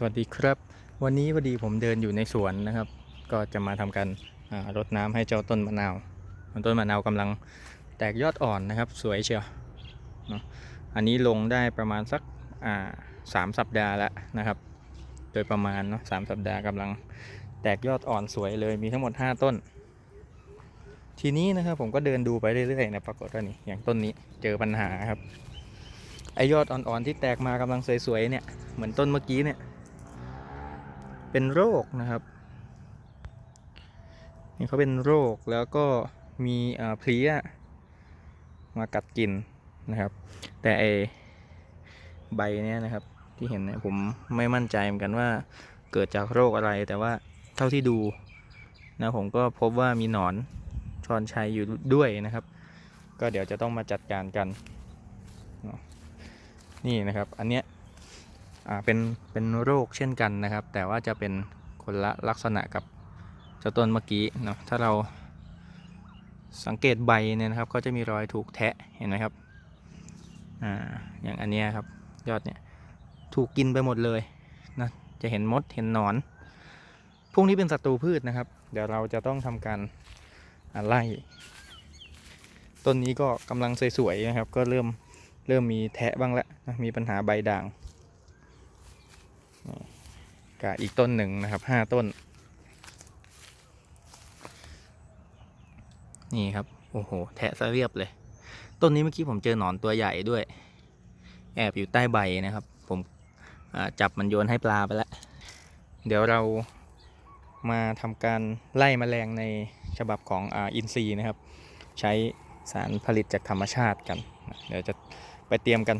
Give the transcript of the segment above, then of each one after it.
สวัสดีครับ วันนี้พอดีผมเดินอยู่ในสวนนะครับ ก็จะมาทำการรดน้ำให้เจ้าต้นมะนาวต้นมะนาวกำลังแตกยอดอ่อนนะครับ สวยเชียวเนอะอันนี้ลงได้ประมาณสักอ่าสามสัปดาห์แล้วนะครับ โดยประมาณเนาะสามสัปดาห์กำลังแตกยอดอ่อนสวยเลยมีทั้งหมด 5 ต้น ทีนี้นะครับผมก็เดินดูไปเรื่อยๆนะปรากฏว่านี่อย่างต้นนี้เจอปัญหาครับไอยอดอ่อนๆที่แตกมากำลังสวยๆเนี่ยเหมือนต้นเมื่อกี้เนี่ย เป็นโรคนะครับนี่เขาเป็นโรคแล้วก็มีเพลี้ยมากัดกินนะครับ แต่ไอใบเนี้ยนะครับที่เห็นเนี่ยผมไม่มั่นใจเหมือนกันว่าเกิดจากโรคอะไรแต่ว่าเท่าที่ดูนะผมก็พบว่ามีหนอนชอนชัยอยู่ด้วยนะครับ ก็เดี๋ยวจะต้องมาจัดการกัน นี่นะครับ อันเนี้ย เป็นเป็นโรคเช่นกันนะครับ แต่ว่าจะเป็นคนละลักษณะกับเจ้าต้นเมื่อกี้เนาะถ้าเราสังเกตใบเนี่ยนะครับ ก็จะมีรอยถูกแทะเห็นไหมครับอ่าอย่างอันนี้ครับยอดเนี่ยถูกกินไปหมดเลยนะจะเห็นมดเห็นหนอน พวกนี้เป็นศัตรูพืชนะครับ เดี๋ยวเราจะต้องทำการไล่ต้นนี้ก็กำลังสวยๆนะครับ ก็เริ่มเริ่มมีแทะบ้างแล้วมีปัญหาใบด่าง กับอีกต้นหนึ่งนะครับห้าต้น นี่ครับ โอ้โห แทะซะเรียบเลย ต้นนี้เมื่อกี้ผมเจอหนอนตัวใหญ่ด้วย แอบอยู่ใต้ใบนะครับ ผมจับมันโยนให้ปลาไปแล้ว เดี๋ยวเรามาทำการไล่แมลงในฉบับของอ,อินซีนะครับ ใช้สารผลิตจากธรรมชาติกัน เดี๋ยวจะไปเตรียมกัน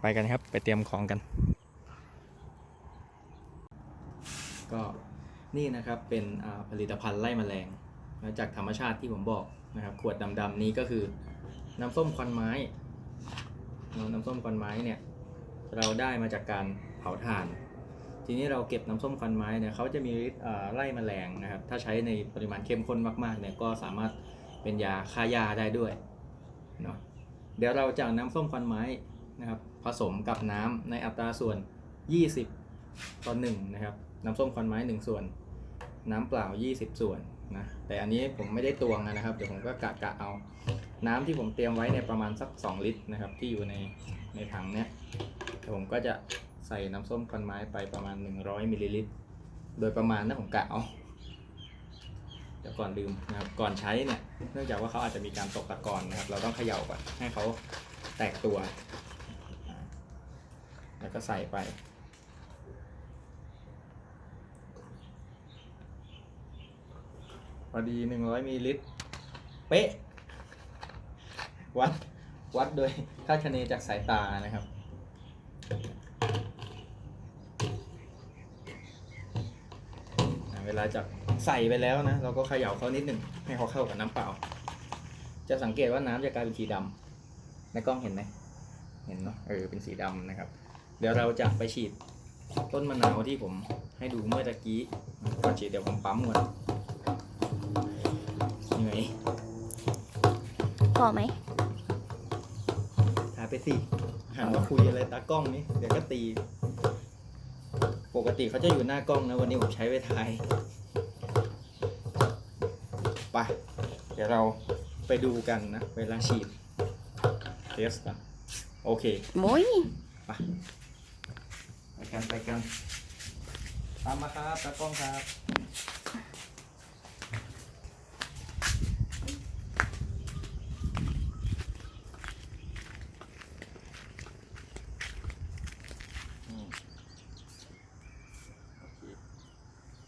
ไปกันครับ ไปเตรียมของกัน ก็นี่นะครับเป็นผลิตภัณฑ์ไล่แมลงมาจากธรรมชาติที่ผมบอกนะครับ ขวดดำๆนี้ก็คือน้ำส้มควันไม้ น้ำส้มควันไม้เนี่ยเราได้มาจากการเผาถ่าน ทีนี้เราเก็บน้ำส้มควันไม้เนี่ยเขาจะมีฤทธิ์ไล่แมลงนะครับ ถ้าใช้ในปริมาณเข้มข้นมากๆเนี่ยก็สามารถเป็นยาฆ่าหญ้าได้ด้วยเนาะเดี๋ยวเราจะเอาน้ำส้มควันไม้นะครับผสมกับน้ำในอัตราส่วน 20 ต่อ1นะครับ น้ำส้มควันไม้1ส่วน น้ำเปล่า 20 ส่วนนะแต่อันนี้ผมไม่ได้ตวงนะครับ เดี๋ยวผมก็กะกะเอา น้ำที่ผมเตรียมไว้เนี่ยประมาณสัก 2 ลิตรนะครับ ที่อยู่ในในถังเนี้ยเดี๋ยวผมก็จะใส่น้ำส้มควันไม้ไปประมาณ 100มิลลิลิตรโดยประมาณนะผมกะเอาเดี๋ยวก่อนลืมนะครับก่อนใช้เนี่ยเนื่องจากว่าเขาอาจจะมีการตกตะกอนนะครับ เราต้องเขย่าก่อนให้เขาแตกตัว แล้วก็ใส่ไป อดีหนึ่งร้อยมิลลิลิตรเป๊ะวัดวัดโดยค่าคะเนจากสายตานะครับ เวลาจะใส่ไปแล้วนะ เราก็เขย่าเขานิดหนึ่งให้เขาเข้ากับน้ำเปล่า จะสังเกตว่าน้ำจะกลายเป็นสีดำในกล้องเห็นไหมเห็นเนาะเออเป็นสีดำนะครับ เดี๋ยวเราจะไปฉีดต้นมะนาวที่ผมให้ดูเมื่อตะกี้ก่อนฉีดเดี๋ยวผมปั๊มก่อน พอไหมหาไปสิหันมาคุยอะไรตากล้องนี้เดี๋ยวก็ตี ปกติเขาจะอยู่หน้ากล้องนะ วันนี้ผมใช้ไว้ถ่ายไปเดี๋ยวเราไปดูกันนะ เวลาฉีดเทสกันโอเคมุ้ยไปไปกันไปกันตามมาครับตากล้องครับ นี่โอเค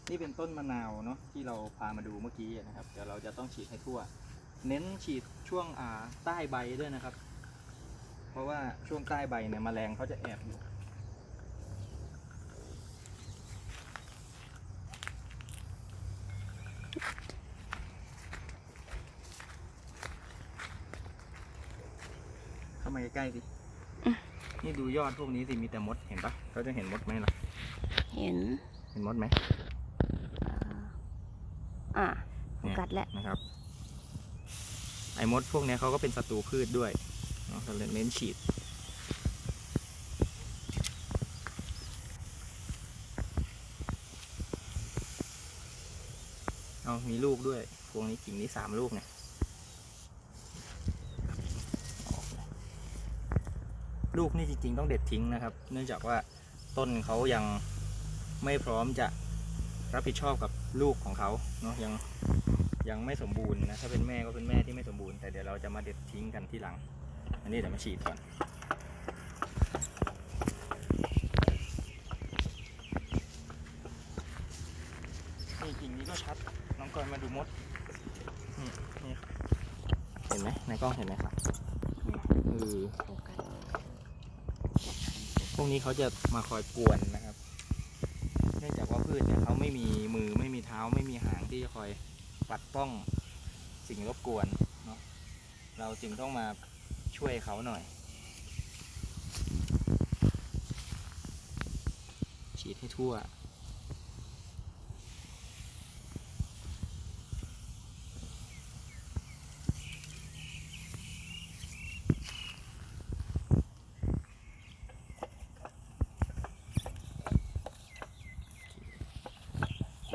นี่เป็นต้นมะนาวเนาะที่เราพามาดูเมื่อกี้นะครับเดี๋ยวเราจะต้องฉีดให้ทั่ว เน้นฉีดช่วงอ่าใต้ใบด้วยนะครับ เพราะว่าช่วงใต้ใบเนี่ยแมลงเขาจะแอบอยู่เข้ามาใกล้ๆสินี่ดูยอดพวกนี้สิมีแต่มดเห็นปะเขาจะเห็นมดไหมล่ะ เห็น เห็นมดไหม กัดแล้วนะครับ ไอมดพวกนี้เขาก็เป็นศัตรูพืชด้วยเราเน้นฉีด เอามีลูกด้วยพวงนี้กิ่งนี้สามลูกเนี่ยลูกนี่จริงๆ ต้องเด็ดทิ้งนะครับ เนื่องจากว่าต้นเขายังไม่พร้อมจะรับผิดชอบกับ ลูกของเขาเนาะยังยังไม่สมบูรณ์นะถ้าเป็นแม่ก็เป็นแม่ที่ไม่สมบูรณ์แต่เดี๋ยวเราจะมาเด็ดทิ้งกันที่หลัง อันนี้เดี๋ยวมาฉีดก่อนนี่กิ่งนี้ก็ชัดน้องกอยมาดูมดนี่นี่ครับเห็นไหมในกล้องเห็นไหมครับนี่เออโฟกัสพวกนี้เขาจะมาคอยกวนนะครับ เนื่องจากว่า พืชเนี่ยเขาไม่มีมือไม่มีเท้าไม่มีหางที่จะคอยปัดป้องสิ่งรบกวนเนาะเราจึงต้องมาช่วยเขาหน่อย ฉีดให้ทั่ว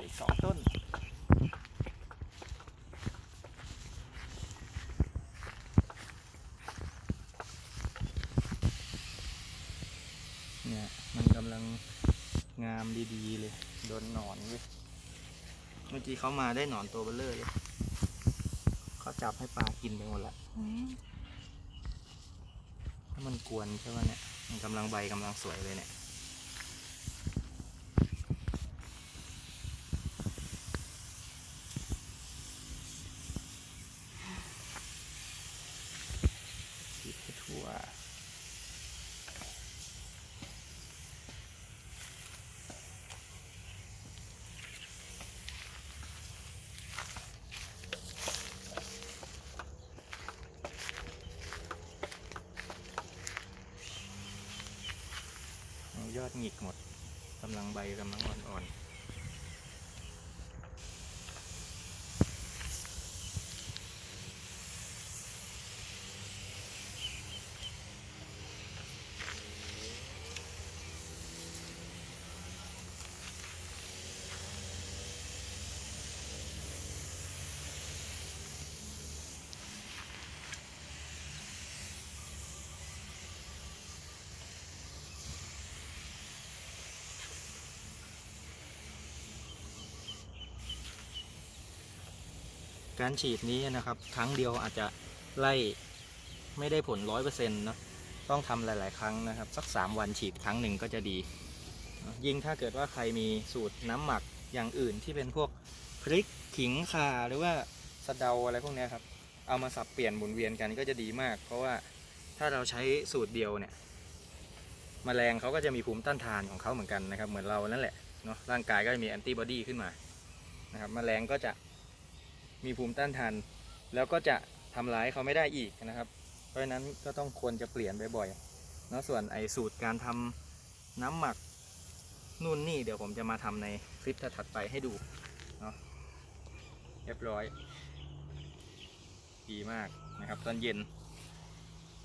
อีกสองต้น เนี่ย มันกำลังงามดีๆเลย โดนหนอนเว้ย เมื่อกี้เขามาได้หนอนตัวเบลเลอร์เลย เขาจับให้ปลากินไปหมดละอืมถ้ามันกวนใช่ไหมเนี่ย มันกำลังใบกำลังสวยเลยเนี่ย ฉีดให้ทั่ว เอายอด หงิกหมดกำลังใบกำลังอ่อนๆ การฉีดนี้นะครับ ครั้งเดียวอาจจะไล่ไม่ได้ผลร้อยเปอร์เซ็นต์เนาะต้องทำหลาย ๆ ครั้งนะครับ สัก 3 วันฉีดครั้งหนึ่งก็จะดี ยิ่งถ้าเกิดว่าใครมีสูตรน้ำหมักอย่างอื่นที่เป็นพวกพริกขิงข่าหรือว่าสะเดาอะไรพวกนี้ครับ เอามาสับเปลี่ยนหมุนเวียนกันก็จะดีมาก เพราะว่าถ้าเราใช้สูตรเดียวเนี่ยมแมลงเขาก็จะมีภูมิต้านทานของเขาเหมือนกันนะครับ เหมือนเรานั่นแหละเนาะร่างกายก็จะมีแอนติบอดีขึ้นมานะครับมแมลงก็จะ มีภูมิต้านทาน แล้วก็จะทำร้ายเขาไม่ได้อีกนะครับ เพราะฉะนั้นก็ต้องควรจะเปลี่ยนบ่อยๆนาะส่วนไอสูตรการทำน้ำหมักนู่นนี่เดี๋ยวผมจะมาทำในคลิปถัดไปให้ดูเนาะเรียบร้อย ดีมากนะครับ ตอนเย็น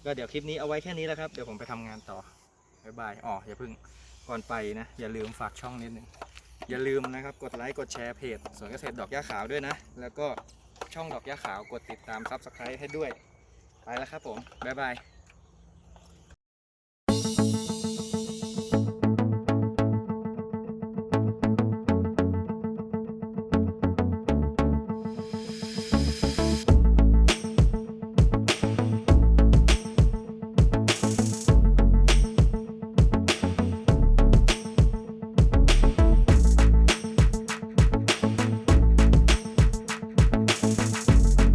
ก็เดี๋ยวคลิปนี้เอาไว้แค่นี้แล้วครับ เดี๋ยวผมไปทำงานต่อบ๊ายบายอ๋ออย่าเพิ่งก่อนไปนะ อย่าลืมฝากช่องนิดนึงอย่าลืมนะครับ กดไลค์ กดแชร์เพจสวนเกษตรดอกหญ้าขาวด้วยนะ แล้วก็ ช่องดอกหญ้าขาวกดติดตามซับสไครต์ให้ด้วย ไปแล้วครับผม บ๊ายบาย